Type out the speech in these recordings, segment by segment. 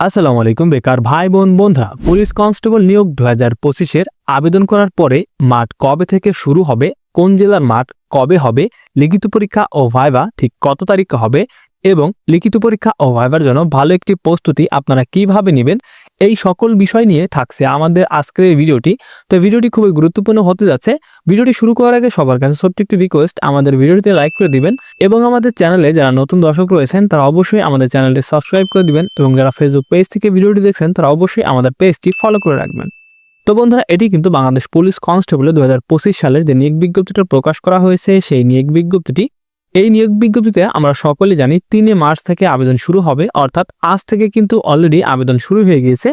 আসসালামু আলাইকুম, বেকার ভাই, বোন, বন্ধুরা। পুলিশ কনস্টেবল নিয়োগ দু হাজার পঁচিশের আবেদন করার পরে মাঠ কবে থেকে শুরু হবে, কোন জেলার মাঠ কবে হবে, লিখিত পরীক্ষা ও ভাইবা ঠিক কত তারিখে হবে এবং লিখিত পরীক্ষা ও ভাইবার জন্য ভালো একটি প্রস্তুতি আপনারা কীভাবে নেবেন, এই সকল বিষয় নিয়ে থাকছে আমাদের আজকের এই ভিডিওটি। তো ভিডিওটি খুবই গুরুত্বপূর্ণ হতে যাচ্ছে। ভিডিওটি শুরু করার আগে সবার কাছে ছোট্ট একটি রিকোয়েস্ট আমাদের ভিডিওটিতে লাইক করে দিবেন এবং আমাদের চ্যানেলে যারা নতুন দর্শক রয়েছেন, তারা অবশ্যই আমাদের চ্যানেলটি সাবস্ক্রাইব করে দিবেন এবং যারা ফেসবুক পেজ থেকে ভিডিওটি দেখছেন, তারা অবশ্যই আমাদের পেজটি ফলো করে রাখবেন। তো বন্ধুরা, এটি কিন্তু বাংলাদেশ পুলিশ কনস্টেবলের দু সালের যে নিয়োগ বিজ্ঞপ্তিটা প্রকাশ করা হয়েছে, সেই নিয়োগ বিজ্ঞপ্তিটি এই নিয়োগ বিজ্ঞপ্তিতে আমরা সকলে জানি তিনে মার্চ থেকে আবেদন শুরু হবে, অর্থাৎ আজ থেকে কিন্তু অলরেডি আবেদন শুরু হয়ে গিয়েছে।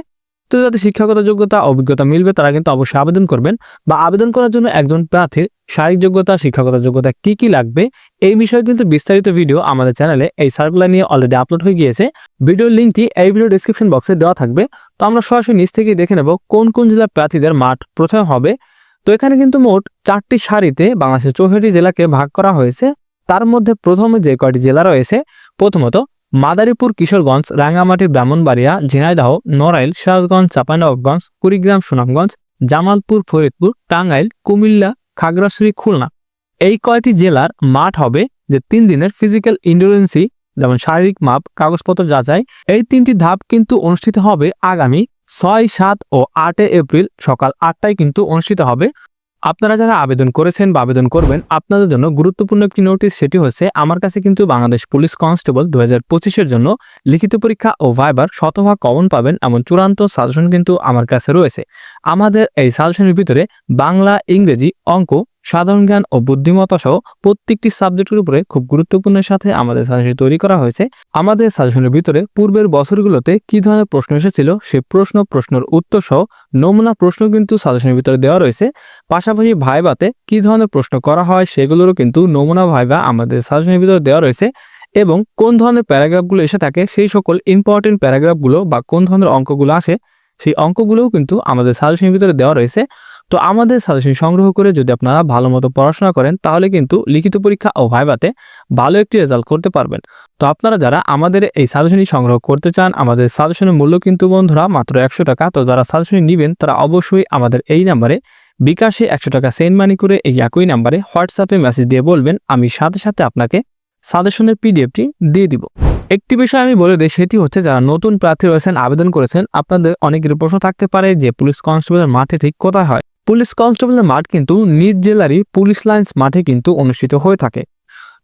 তো যাদের শিক্ষাগত যোগ্যতা, অভিজ্ঞতা মিলবে, তারা কিন্তু অবশ্যই আবেদন করবেন বা আবেদন করার জন্য একজন প্রার্থীর শারীরিক যোগ্যতা, শিক্ষাগত যোগ্যতা কি কি লাগবে, এই বিষয়ে কিন্তু বিস্তারিত ভিডিও আমাদের চ্যানেলে এই সার্কুলার নিয়ে অলরেডি আপলোড হয়ে গিয়েছে। ভিডিওর লিঙ্কটি এই ভিডিও ডিসক্রিপশন বক্সে দেওয়া থাকবে। তো আমরা সরাসরি নিচ থেকেই দেখে নেব কোন কোন জেলার প্রার্থীদের মাঠ প্রথম হবে। তো এখানে কিন্তু মোট চারটি সারিতে বাংলাদেশের চৌষট্টি জেলাকে ভাগ করা হয়েছে। তার মধ্যে প্রথমে যে কয়টি জেলা রয়েছে, প্রথমত মাদারীপুর, কিশোরগঞ্জ, রাঙ্গামাটি, ব্রাহ্মণবাড়িয়া, ঝিনাইদহ, নড়াইল, সিরাজগঞ্জ, চাঁপাইনবাবগঞ্জ, কুড়িগ্রাম, সুনামগঞ্জ, জামালপুর, ফরিদপুর, টাঙ্গাইল, কুমিল্লা, খাগড়াছড়ি, খুলনা। এই কয়টি জেলার মাঠ হবে যে তিন দিনের ফিজিক্যাল ইন্ডোরেন্সি, যেমন শারীরিক মাপ, কাগজপত্র যাচাই, এই তিনটি ধাপ কিন্তু অনুষ্ঠিত হবে আগামী ছয়, সাত ও আটে এপ্রিল সকাল আটটায় কিন্তু অনুষ্ঠিত হবে। আপনারা যারা আবেদন করেছেন বা আবেদন করবেন, আপনাদের জন্য গুরুত্বপূর্ণ একটি নোটিশ, সেটি হচ্ছে আমার কাছে কিন্তু বাংলাদেশ পুলিশ কনস্টেবল দু হাজার জন্য লিখিত পরীক্ষা ও ভাইবার শতভাগ কমন পাবেন এমন চূড়ান্ত সাজেশন কিন্তু আমার কাছে রয়েছে। আমাদের এই সাজেশনের ভিতরে বাংলা ইংরেজি অঙ্ক সাধারণ জ্ঞান ও বুদ্ধিমত্তা সহ প্রত্যেকটি সাবজেক্টের উপরে খুব গুরুত্বপূর্ণের সাথে আমাদের সাজেশন তৈরি করা হয়েছে। আমাদের সাজেশনের ভিতরে পূর্বের বছরগুলোতে কি ধরনের প্রশ্ন এসেছিল সে প্রশ্ন, প্রশ্নের উত্তর সহ নমুনা প্রশ্ন কিন্তু সাজেশনের ভিতরে দেওয়া রয়েছে। পাশাপাশি ভাইবাতে কি ধরনের প্রশ্ন করা হয় সেগুলোরও কিন্তু নমুনা ভাইবা আমাদের সাজেশনের ভিতরে দেওয়া রয়েছে এবং কোন ধরনের প্যারাগ্রাফগুলো এসে থাকে সেই সকল ইম্পর্টেন্ট প্যারাগ্রাফগুলো বা কোন ধরনের অঙ্কগুলো আসে সেই অঙ্কগুলোও কিন্তু আমাদের সাজেশনের ভিতরে দেওয়া রয়েছে। তো আমাদের সাজেশন সংগ্রহ করে যদি আপনারা ভালো মতো পড়াশোনা করেন, তাহলে কিন্তু লিখিত পরীক্ষা ও ভাইবাতে ভালো একটি রেজাল্ট করতে পারবেন। তো আপনারা যারা আমাদের এই সাজেশনই সংগ্রহ করতে চান, আমাদের সাজেশনের মূল্য কিন্তু বন্ধুরা মাত্র একশো টাকা। তো যারা সাজেশন নেবেন, তারা অবশ্যই আমাদের এই নাম্বারে বিকাশে একশো টাকা সেন্ড মানি করে এই একই নাম্বারে হোয়াটসঅ্যাপে মেসেজ দিয়ে বলবেন, আমি সাথে সাথে আপনাকে সাজেশনের পিডিএফটি দিয়ে দিব। একটি বিষয় আমি বলে দিই, সেটি হচ্ছে যারা নতুন প্রার্থী রয়েছেন, আবেদন করেছেন, আপনাদের অনেকের প্রশ্ন থাকতে পারে যে পুলিশ কনস্টেবলের মাঠে ঠিক কোথায় হয়? পুলিশ কনস্টেবলের মাঠ কিন্তু নিজ জেলারই পুলিশ লাইন্স মাঠে কিন্তু অনুষ্ঠিত হয়ে থাকে।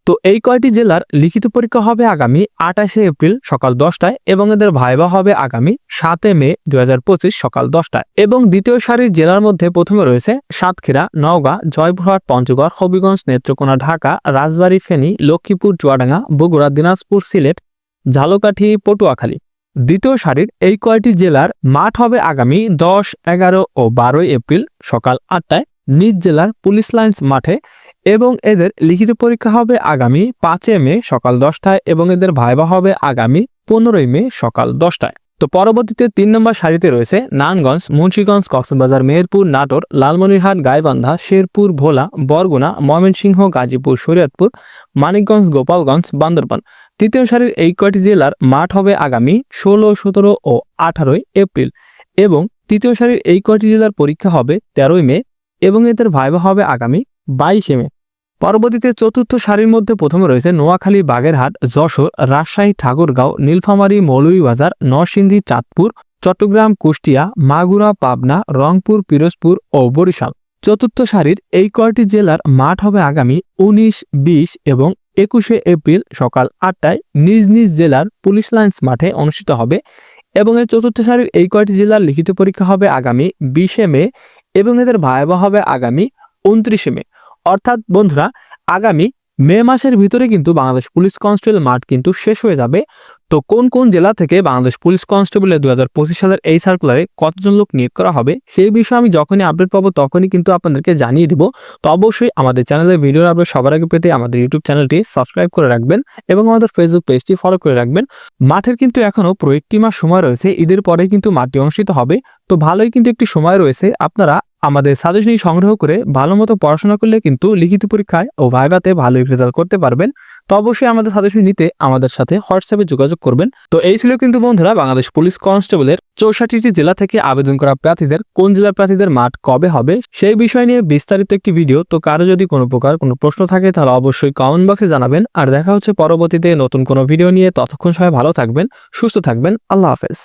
তো এই কয়টি জেলার লিখিত পরীক্ষা হবে আগামী আঠাশে এপ্রিল সকাল দশটায় এবং এদের ভাইবা হবে আগামী সাতে মে দু হাজার পঁচিশ সকাল দশটায়। এবং দ্বিতীয় সারির জেলার মধ্যে প্রথমে রয়েছে সাতক্ষীরা, নওগাঁ, জয়পুরহাট, পঞ্চগড়, হবিগঞ্জ, নেত্রকোনা, ঢাকা, রাজবাড়ী, ফেনী, লক্ষ্মীপুর, চুয়াডাঙ্গা, বগুড়া, দিনাজপুর, সিলেট ঝালকাঠি, পটুয়াখালী। দ্বিতীয় সারির এই কয়টি জেলার মাঠ হবে আগামী দশ, এগারো ও বারোই এপ্রিল সকাল আটটায় নিজ জেলার পুলিশ লাইন্স মাঠে এবং এদের লিখিত পরীক্ষা হবে আগামী পাঁচে মে সকাল দশটায় এবং এদের ভাইবা হবে আগামী পনেরোই মে সকাল দশটায়। তো পরবর্তীতে তিন নম্বর সারিতে রয়েছে নানগঞ্জ, মুন্সীগঞ্জ, কক্সবাজার, মেহেরপুর, নাটোর, লালমনিরহাট, গাইবান্ধা, শেরপুর, ভোলা, বরগুনা, ময়মনসিংহ, গাজীপুর, শরীয়তপুর, মানিকগঞ্জ, গোপালগঞ্জ, বান্দরবান। তৃতীয় সারির এই কয়টি জেলার মাঠ হবে আগামী ষোলো, সতেরো ও আঠারোই এপ্রিল এবং তৃতীয় সারির এই কয়টি জেলার পরীক্ষা হবে তেরোই মে এবং এদের ভাইবা হবে আগামী বাইশে মে। পরবর্তীতে চতুর্থ সারির মধ্যে প্রথমে রয়েছে নোয়াখালী, বাগেরহাট, যশোর, রাজশাহী, ঠাকুরগাঁও, নীলফামারী, মৌলভীবাজার, নরসিংদী, চাঁদপুর, চট্টগ্রাম, কুষ্টিয়া, মাগুরা, পাবনা, রংপুর, পিরোজপুর ও বরিশাল। চতুর্থ সারির এই কয়টি জেলার মাঠ হবে আগামী উনিশ, বিশ এবং একুশে এপ্রিল সকাল আটটায় নিজ নিজ জেলার পুলিশ লাইন্স মাঠে অনুষ্ঠিত হবে এবং এর চতুর্থ সারির এই কয়টি জেলার লিখিত পরীক্ষা হবে আগামী বিশে মে এবং এদের ভয়াবহ হবে আগামী উনত্রিশে মে। অর্থাৎ বন্ধুরা, আগামী মে মাসের ভিতরে কিন্তু বাংলাদেশ পুলিশ কনস্টেবল মাঠ কিন্তু শেষ হয়ে যাবে। তো কোন কোন জেলা থেকে বাংলাদেশ পুলিশ কনস্টেবলের দু হাজার পঁচিশ সালের এই সার্কুলারে কতজন লোক নিয়োগ করা হবে, সেই বিষয়ে আমি যখনই আপডেট পাবো তখনই কিন্তু আপনাদেরকে জানিয়ে দিব। তো অবশ্যই আমাদের চ্যানেলের ভিডিওর আপডেট সবার আগে পেতে আমাদের ইউটিউব চ্যানেলটি সাবস্ক্রাইব করে রাখবেন এবং আমাদের ফেসবুক পেজটি ফলো করে রাখবেন। মাঠের কিন্তু এখনও পুরো একটি মাস সময় রয়েছে, ঈদের পরে কিন্তু মাঠটি অনুষ্ঠিত হবে। তো ভালোই কিন্তু একটি সময় রয়েছে, আপনারা আমাদের সাজেশনী সংগ্রহ করে ভালো মতো পড়াশোনা করলে কিন্তু লিখিত পরীক্ষায় ও ভাইভাতে ভালো রেজাল্ট করতে পারবেন। তো অবশ্যই আমাদের সাজেশন নিতে আমাদের সাথে হোয়াটসঅ্যাপে যোগাযোগ করবেন। তো এই ছিল কিন্তু বন্ধুরা বাংলাদেশ পুলিশ কনস্টেবলের চৌষট্টিটি জেলা থেকে আবেদন করা প্রার্থীদের, কোন জেলার প্রার্থীদের মাঠ কবে হবে সেই বিষয় নিয়ে বিস্তারিত একটি ভিডিও তো কারও যদি কোনো প্রকার কোনো প্রশ্ন থাকে তাহলে অবশ্যই কমেন্ট বক্সে জানাবেন। আর দেখা হচ্ছে পরবর্তীতে নতুন কোনো ভিডিও নিয়ে। ততক্ষণ সবাই ভালো থাকবেন, সুস্থ থাকবেন। আল্লাহ হাফেজ।